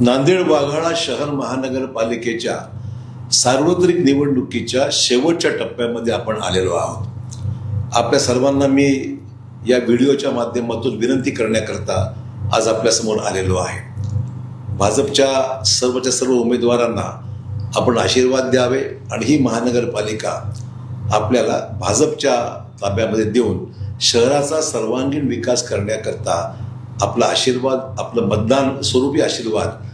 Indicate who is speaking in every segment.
Speaker 1: नांदेड वाघाळा शहर महानगरपालिकेच्या सार्वत्रिक निवडणुकीच्या शेवटच्या टप्प्यामध्ये आपण आलेलो आहोत. आपल्या सर्वांना मी या व्हिडिओच्या माध्यमातून विनंती करण्याकरता आज आपल्यासमोर आलेलो आहे. भाजपच्या सर्वच्या सर्व उमेदवारांना आपण आशीर्वाद द्यावे आणि ही महानगरपालिका आपल्याला भाजपच्या ताब्यामध्ये देऊन शहराचा सर्वांगीण विकास करण्याकरता आपला आशीर्वाद आपलं मतदान स्वरूपी आशीर्वाद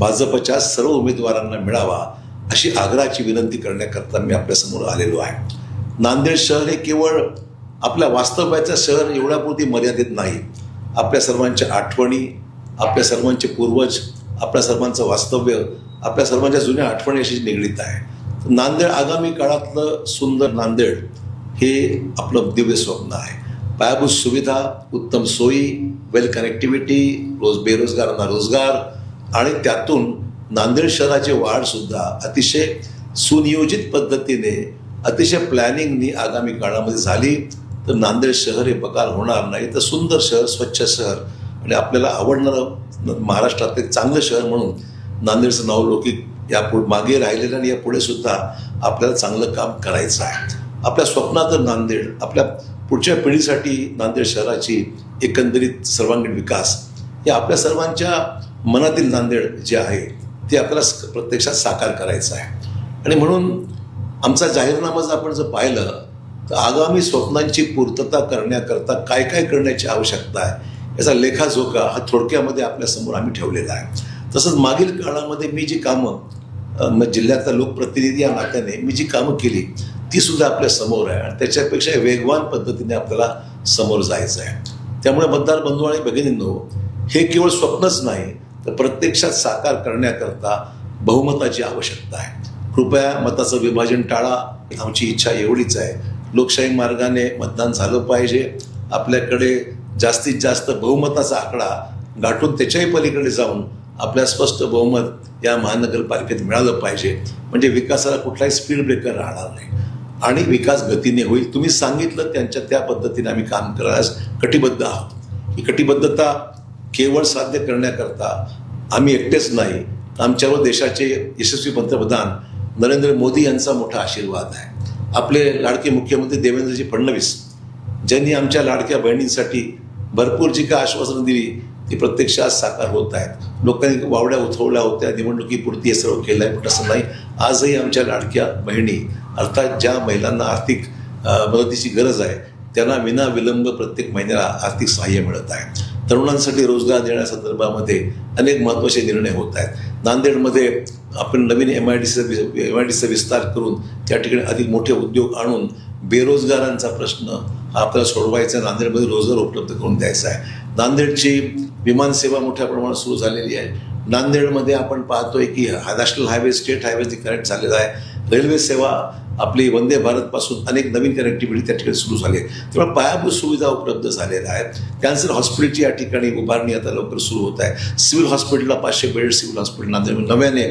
Speaker 1: भाजपच्या सर्व उमेदवारांना मिळावा अशी आग्रहाची विनंती करण्याकरता मी आपल्यासमोर आलेलो आहे. नांदेड शहर हे केवळ आपल्या वास्तव्याचं शहर एवढ्यापुरती मर्यादित नाही. आपल्या सर्वांच्या आठवणी आपल्या सर्वांचे पूर्वज आपल्या सर्वांचं वास्तव्य आपल्या सर्वांच्या जुन्या आठवणी अशी निगडीत आहे. नांदेड आगामी काळातलं सुंदर नांदेड हे आपलं दिव्य स्वप्न आहे. पायाभूत सुविधा उत्तम सोयी वेल कनेक्टिव्हिटी रोज बेरोजगारांना रोजगार आणि त्यातून नांदेड शहराची वाढसुद्धा अतिशय सुनियोजित पद्धतीने अतिशय प्लॅनिंगनी आगामी काळामध्ये झाली. तर नांदेड शहर हे बकार होणार नाही. तर सुंदर शहर स्वच्छ शहर आणि आपल्याला आवडणारं महाराष्ट्रात एक चांगलं शहर म्हणून नांदेडचं नावलौकिक यापुढे मागे राहिलेलं आणि यापुढे सुद्धा आपल्याला चांगलं काम करायचं आहे. आपल्या स्वप्नात नांदेड आपल्या पुढच्या पिढीसाठी नांदेड शहराची एकंदरीत सर्वांगीण विकास या आपल्या सर्वांच्या मनातील नांदेड जे आहे ते आपल्याला स- प्रत्यक्षात साकार करायचं आहे. आणि म्हणून आमचा जाहीरनामा जर आपण जर पाहिलं तर आगामी स्वप्नांची पूर्तता करण्याकरता काय काय करण्याची आवश्यकता आहे याचा लेखाजोखा हा थोडक्यामध्ये आपल्यासमोर आम्ही ठेवलेला आहे. तसंच मागील काळामध्ये मी जी कामं अ, जिल्ह्यातला लोकप्रतिनिधी या नात्याने मी जी कामं केली ती सुद्धा आपल्यासमोर आहे आणि त्याच्यापेक्षा वेगवान पद्धतीने आपल्याला समोर जायचं आहे. त्यामुळे मतदार बंधू आणि भगिनींनो हे केवळ स्वप्नच नाही तर प्रत्यक्षात साकार करण्याकरता बहुमताची आवश्यकता आहे. कृपया मताचं विभाजन टाळा. आमची इच्छा एवढीच आहे. लोकशाही मार्गाने मतदान झालं पाहिजे. आपल्याकडे जास्तीत जास्त बहुमताचा आकडा गाठून त्याच्याही पलीकडे जाऊन आपल्या स्पष्ट बहुमत या महानगरपालिकेत मिळालं पाहिजे. म्हणजे विकासाला कुठलाही स्पीड ब्रेकर राहणार नाही. आणि विकास गतीने होईल. तुम्ही सांगितलं त्यांच्या त्या पद्धतीने आम्ही काम करायला कटिबद्ध आहोत. ही कटिबद्धता केवळ साध्य करण्याकरता आम्ही एकटेच नाही. आमच्यावर देशाचे यशस्वी पंतप्रधान नरेंद्र मोदी यांचा मोठा आशीर्वाद आहे. आपले लाडके मुख्यमंत्री देवेंद्रजी फडणवीस ज्यांनी आमच्या लाडक्या बहिणींसाठी भरपूर जी काय आश्वासनं दिली ती प्रत्यक्षात साकार होत आहेत. लोकांनी वावड्या उथवल्या होत्या निवडणुकीपुरती हे सर्व केलं आहे पण तसं नाही. आजही आमच्या लाडक्या बहिणी अर्थात ज्या महिलांना आर्थिक मदतीची गरज आहे त्यांना विना विलंब प्रत्येक महिन्याला आर्थिक सहाय्य मिळत आहे. तरुणांसाठी रोजगार देण्यासंदर्भामध्ये अनेक महत्त्वाचे निर्णय होत आहेत. नांदेडमध्ये आपण नवीन एम आय डी सीचा एम आय डी सीचा विस्तार करून त्या ठिकाणी अधिक मोठे उद्योग आणून बेरोजगारांचा प्रश्न हा आपल्याला सोडवायचा नांदेडमध्ये रोजगार उपलब्ध करून द्यायचा आहे. नांदेडची विमानसेवा मोठ्या प्रमाणात सुरू झालेली आहे. नांदेडमध्ये आपण पाहतोय की हा national highway state highway connect झालेला आहे. रेल्वे सेवा आपली वंदे भारतपासून अनेक नवीन कनेक्टिव्हिटी त्या ठिकाणी सुरू झाली आहे. त्यामुळे पायाभूत सुविधा उपलब्ध झालेल्या आहेत. कॅन्सर हॉस्पिटलची या ठिकाणी उभारणी आता लवकर सुरू होत आहे. सिव्हिल हॉस्पिटलला पाचशे बेड सिव्हिल हॉस्पिटल नांदेड नव्याने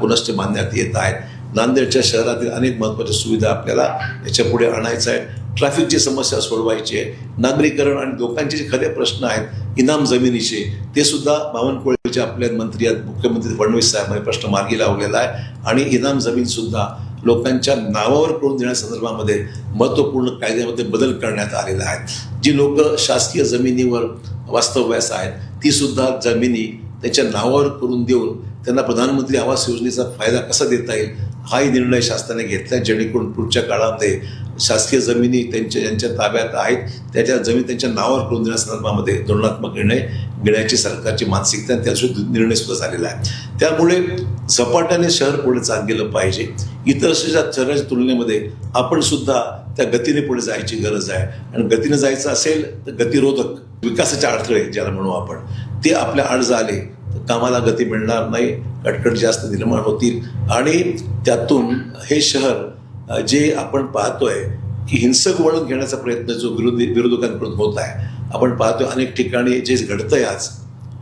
Speaker 1: पुनश्च बांधण्यात येत आहेत. नांदेडच्या शहरातील अनेक महत्त्वाच्या सुविधा आपल्याला याच्यापुढे आणायचं आहे. ट्रॅफिकची समस्या सोडवायची आहे. नागरीकरण आणि लोकांचे जे खरे प्रश्न आहेत इनाम जमिनीचे ते सुद्धा बावनकुळेचे आपल्या मंत्री आहेत मुख्यमंत्री फडणवीस साहेबांनी प्रश्न मार्गी लावलेला आहे. आणि इनाम जमीन सुद्धा लोकांच्या नावावर करून देण्यासंदर्भामध्ये महत्त्वपूर्ण कायद्यामध्ये बदल करण्यात आलेला आहे. जी लोक शासकीय जमिनीवर वास्तव्यास आहेत ती सुद्धा जमिनी त्याच्या नावावर करून देऊन त्यांना प्रधानमंत्री आवास योजनेचा फायदा कसा देता येईल हाही निर्णय शासनाने घेतला जेणेकरून पुढच्या काळामध्ये शासकीय जमिनी त्यांच्या ज्यांच्या ताब्यात आहेत. त्याच्या जमीन त्यांच्या नावावर करून देण्यासंदर्भामध्ये धोरणात्मक निर्णय घेण्याची सरकारची मानसिकता त्यासुद्धा निर्णय सुद्धा झालेला आहे. त्यामुळे झपाट्याने शहर पुढे चाल गेलं पाहिजे. इतर शहराच्या तुलनेमध्ये आपण सुद्धा त्या गतीने पुढे जायची गरज आहे. आणि गतीने जायचं असेल तर गतिरोधक विकासाचे अडथळे ज्याला म्हणू आपण ते आपल्या आड झाले कामाला गती मिळणार नाही कटकट जास्त निर्माण होतील. आणि त्यातून हे शहर जे आपण पाहतोय की हिंसक वळण घेण्याचा प्रयत्न जो विरोधी विरोधकांकडून होत आहे आपण पाहतोय अनेक ठिकाणी जे घडतंय आज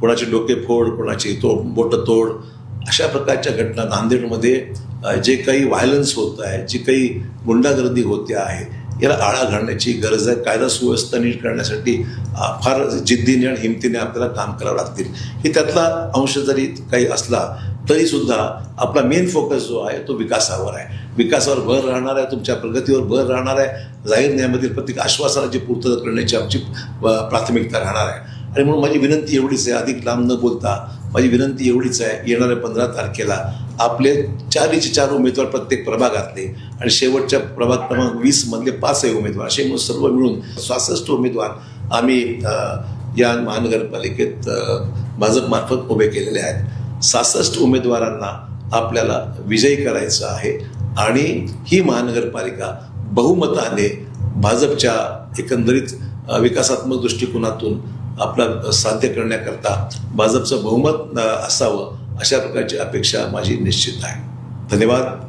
Speaker 1: कोणाचे डोके फोड कोणाची तो बोटं तोड अशा प्रकारच्या घटना नांदेडमध्ये जे काही व्हायलन्स होत आहे जी काही गुंडागर्दी होते आहे याला आळा घालण्याची गरज आहे. कायदा सुव्यवस्था नीट करण्यासाठी फार जिद्दीने आणि हिमतीने आपल्याला काम करावं लागतील. हे त्यातला अंश जरी काही असला तरीसुद्धा आपला मेन फोकस जो आहे तो विकासावर आहे. विकासावर भर राहणार आहे तुमच्या प्रगतीवर भर राहणार आहे. जाहीर न्यायामधील प्रत्येक आश्वासनाची पूर्तता करण्याची आमची प्राथमिकता राहणार आहे. आणि म्हणून माझी विनंती एवढीच आहे अधिक लांब न बोलता माझी विनंती एवढीच आहे येणाऱ्या पंधरा तारखेला आपले चारीचे चार उमेदवार प्रत्येक प्रभागातले आणि शेवटच्या प्रभाग क्रमांक वीस मधले पाचही उमेदवार असे म्हणून सर्व मिळून सहासष्ट उमेदवार आम्ही या महानगरपालिकेत भाजपमार्फत उभे केलेले आहेत. सहासष्ट उमेदवारांना आपल्याला विजयी करायचं आहे आणि ही महानगरपालिका बहुमताने भाजपच्या एकंदरीत विकासात्मक दृष्टिकोनातून आपला साध्य करण्याकरता भाजपचं बहुमत असावं अशा प्रकारची अपेक्षा माझी निश्चित आहे. धन्यवाद.